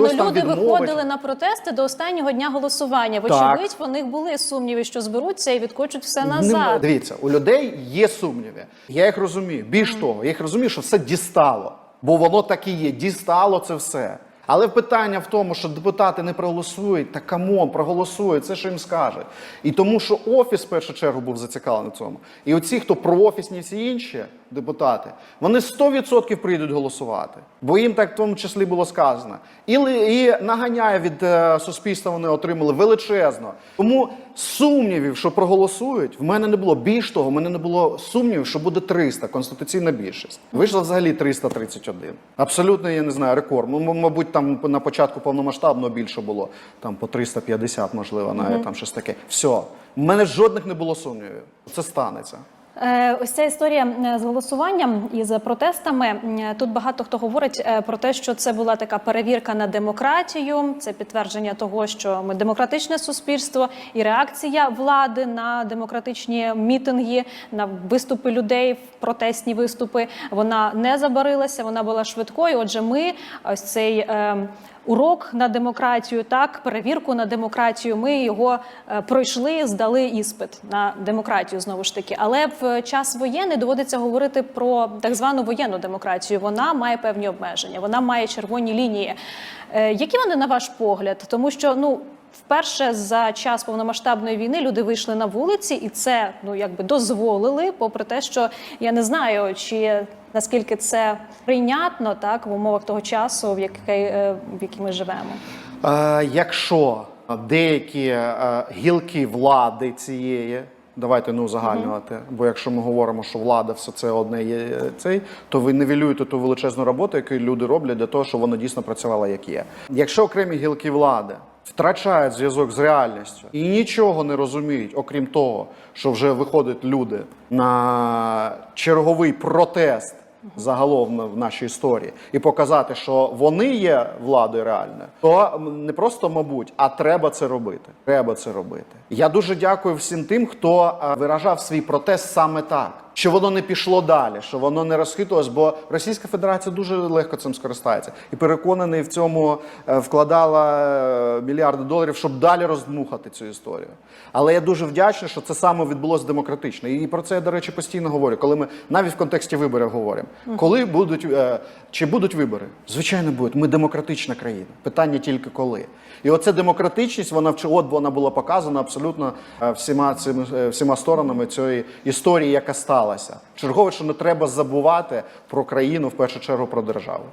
Ну, Хтось там люди відмовить. виходили на протести до останнього дня голосування. Вочевидь, в них були сумніви, що зберуться і відкочуть все Нема- назад. Дивіться, у людей є сумніви. Я їх розумію. Більш того, я їх розумію, що все дістало. Бо воно так і є. Дістало це все. Але питання в тому, що депутати не проголосують, та камон, проголосують, це що їм скажуть. І тому, що офіс в першу чергу був зацікавлений в цьому. І оці, хто проофісні, всі інші депутати, вони 100% прийдуть голосувати. Бо їм так в тому числі було сказано. І, і наганяє від е, суспільства вони отримали величезно. Тому сумнівів, що проголосують, в мене не було. Більш того, в мене не було сумнівів, що буде 300, конституційна більшість. Вийшло взагалі 331. Абсолютно, я не знаю, рекорд. Ну, мабуть, там на початку повномасштабно більше було. Там по 350, можливо, навіть там щось таке. Все. В мене жодних не було сумнівів. Це станеться. Е, Ось ця історія з голосуванням і з протестами. Тут багато хто говорить е, про те, що це була така перевірка на демократію, це підтвердження того, що ми демократичне суспільство, і реакція влади на демократичні мітинги, на виступи людей, в протестні виступи. Вона не забарилася, вона була швидкою. Отже, ми ось цей. Урок на демократію, так перевірку на демократію. Ми його е, пройшли, здали іспит на демократію знову ж таки. Але в час воєнний доводиться говорити про так звану воєнну демократію. Вона має певні обмеження, вона має червоні лінії. Е, Які вони на ваш погляд? Тому що ну. Вперше за час повномасштабної війни люди вийшли на вулиці, і це ну якби дозволили, попри те, що я не знаю, чи наскільки це прийнятно так в умовах того часу, в який, е, в який ми живемо. Е, якщо деякі е, гілки влади цієї, давайте не узагальнювати, бо якщо ми говоримо, що влада все це одне є е, цей, то ви нівелюєте ту величезну роботу, яку люди роблять для того, щоб воно дійсно працювало як є. Якщо окремі гілки влади втрачають зв'язок з реальністю і нічого не розуміють, окрім того, що вже виходять люди на черговий протест загалом в нашій історії і показати, що вони є владою реальною, то не просто мабуть, а треба це робити. Треба це робити. Я дуже дякую всім тим, хто е, виражав свій протест саме так. Що воно не пішло далі, що воно не розхитувалось, бо Російська Федерація дуже легко цим скористається і переконаний в цьому е, вкладала е, мільярди доларів, щоб далі роздмухати цю історію. Але я дуже вдячний, що це саме відбулося демократично. І про це я, до речі, постійно говорю, коли ми навіть в контексті виборів говоримо. Коли будуть е, чи будуть вибори? Звичайно, будуть. Ми демократична країна. Питання тільки коли. І оця демократичність, вона от вона була показана абсолютно всіма цими всіма сторонами цієї історії, яка сталася. Чергове, що не треба забувати про країну, в першу чергу про державу.